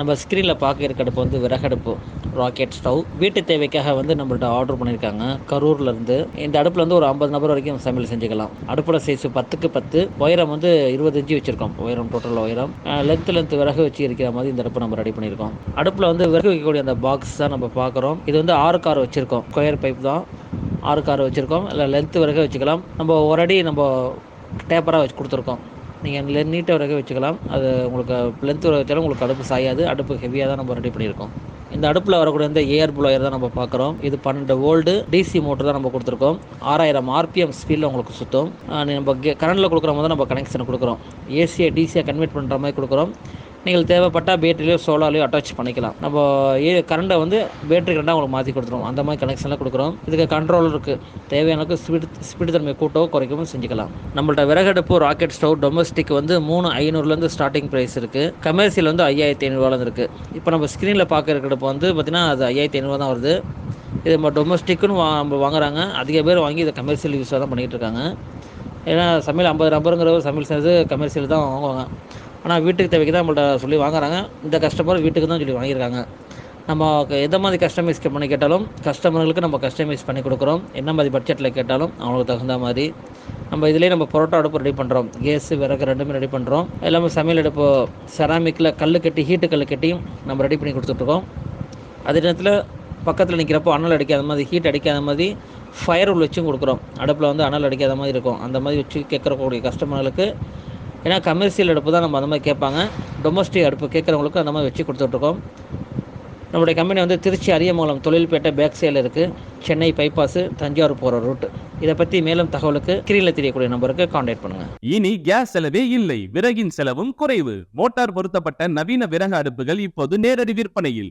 நம்ம ஸ்க்ரீனில் பார்க்க இருக்க அடுப்பு வந்து விறகடுப்பு ராக்கெட் ஸ்டவ் வீட்டு தேவைக்காக வந்து நம்மள்ட்ட ஆர்டர் பண்ணியிருக்காங்க கரூர்லேருந்து இந்த அடுப்பில் வந்து ஒரு ஐம்பது நபர் வரைக்கும் சமையல் செஞ்சுக்கலாம். அடுப்போட சைஸ் பத்துக்கு பத்து உயரம் வந்து இருபது இன்ச்சு வச்சுருக்கோம். உயரம் டோட்டல் உயரம். லென்த் லென்த் விறகு வச்சு இருக்கிற மாதிரி இந்த அடுப்பு நம்ம ரெடி பண்ணியிருக்கோம். அடுப்பில் வந்து விறகு வைக்கக்கூடிய அந்த பாக்ஸ் தான் நம்ம பார்க்குறோம். இது வந்து ஆறு கார் வச்சுருக்கோம். ஸ்கொயர் பைப் தான் ஆறு கார் வச்சுருக்கோம். இல்லை லென்த்து விறகு வச்சுக்கலாம். நம்ம ஒரு அடி நம்ம டேப்பராக வச்சு கொடுத்துருக்கோம். நீங்கள் நீட்டாக விறகு வச்சுக்கலாம். அது உங்களுக்கு லென்த் வச்சாலும் உங்களுக்கு அடுப்பு சாயாது அடுப்பு ஹெவியாக தான் நம்ம ரெடி பண்ணியிருக்கோம். இந்த அடுப்பில் வரக்கூடிய இந்த ஏர் ப்ளோயர் தான் நம்ம பார்க்குறோம். இது பன்னெண்டு வோல்டு டிசி மோட்டர் தான் நம்ம கொடுத்துருக்கோம். ஆறாயிரம் ஆர்பிஎம் ஸ்பீடில் உங்களுக்கு சுற்றும் நம்ம கரண்டில் கொடுக்குற போது நம்ம கனெக்ஷன் கொடுக்குறோம். ஏசியை டிசியை கன்வெர்ட் பண்ணுற மாதிரி கொடுக்குறோம். நீங்கள் தேவைப்பட்டால் பேட்டரிலையோ சோலாலையோ அட்டாச் பண்ணிக்கலாம். நம்ம ஏ கரண்டை வந்து பேட்டரி கரண்டாக உங்களுக்கு மாற்றி கொடுத்துருவோம் அந்த மாதிரி கனெக்ஷனில் கொடுக்குறோம். இதுக்கு கண்ட்ரோல் இருக்குது தேவையான ஸ்பீடு ஸ்பீடு தன்மை கூட்டவோ குறைக்கவும் செஞ்சுக்கலாம். நம்மள்ட்ட விறகடுப்பு ராக்கெட் ஸ்டவ் டொமஸ்டிக் வந்து மூணு ஐநூறுலேருந்து ஸ்டார்டிங் ப்ரைஸ் இருக்குது கமர்ஷியல் வந்து ஐயாயிரத்தி ஐநூறுவாலேருந்து இருக்குது இப்போ நம்ம ஸ்க்ரீனில் பார்க்குற அடுப்பு வந்து பார்த்திங்கன்னா அது ஐயாயிரத்தி ஐநூறுவா தான் வருது. இது நம்ம டொமஸ்டிக்குன்னு வா நம்ம வாங்குறாங்க. அதிக பேர் வாங்கி இதை கமர்ஷியல் யூஸாக தான் பண்ணிகிட்டு இருக்காங்க. ஏன்னா சமையல் ஐம்பது நம்பருங்கிற சமையல் செய்கிறது கமர்ஷியல் தான் வாங்குவாங்க. ஆனால் வீட்டுக்கு தேவைக்கு தான் நம்மள்ட்ட சொல்லி வாங்குறாங்க. இந்த கஸ்டமர் வீட்டுக்கு தான் சொல்லி வாங்கியிருக்காங்க. நம்ம எந்த மாதிரி கஸ்டமைஸ் பண்ணி கேட்டாலும் கஸ்டமர்களுக்கு நம்ம கஸ்டமைஸ் பண்ணி கொடுக்குறோம். என்ன மாதிரி பட்ஜெட்டில் கேட்டாலும் அவங்களுக்கு தகுந்த மாதிரி. நம்ம இதிலே நம்ம பரோட்டா அடுப்பு ரெடி பண்ணுறோம் கேஸு விறகு ரெண்டுமே ரெடி பண்ணுறோம் எல்லாமே சமையல் அடுப்பு செராமிக்கில் கல் கட்டி ஹீட்டு கல் கட்டியும் நம்ம ரெடி பண்ணி கொடுத்துட்ருக்கோம். அதே நேரத்தில் பக்கத்தில் நிற்கிறப்போ அனல் அடிக்காத மாதிரி ஹீட் அடிக்காத மாதிரி ஃபயர் உள்ள வச்சும் கொடுக்குறோம். அடுப்பில் வந்து அனல் அடிக்காத மாதிரி இருக்கும். அந்த மாதிரி வச்சு கேட்குறக்கூடிய கஸ்டமர்களுக்கு ஏன்னா கமர்ஷியல் அடுப்பு தான் நம்ம அந்த மாதிரி கேட்பாங்க. டொமஸ்டிக் அடுப்பு கேட்குறவங்களுக்கு அந்த மாதிரி வச்சு கொடுத்துட்ருக்கோம். நம்முடைய கம்பெனி வந்து திருச்சி அரியமங்கலம் தொழில்பேட்டை பேக் சைடில் இருக்குது சென்னை பைபாஸு தஞ்சாவூர் போகிற ரூட்டு இதை பற்றி மேலும் தகவலுக்கு கீழே தெரியக்கூடிய நம்பருக்கு காண்டாக்ட் பண்ணுங்கள் இனி கேஸ் செலவே இல்லை. விறகின் செலவும் குறைவு. மோட்டார் பொருத்தப்பட்ட நவீன விறகு அடுப்புகள் இப்போது நேரடி விற்பனையில்.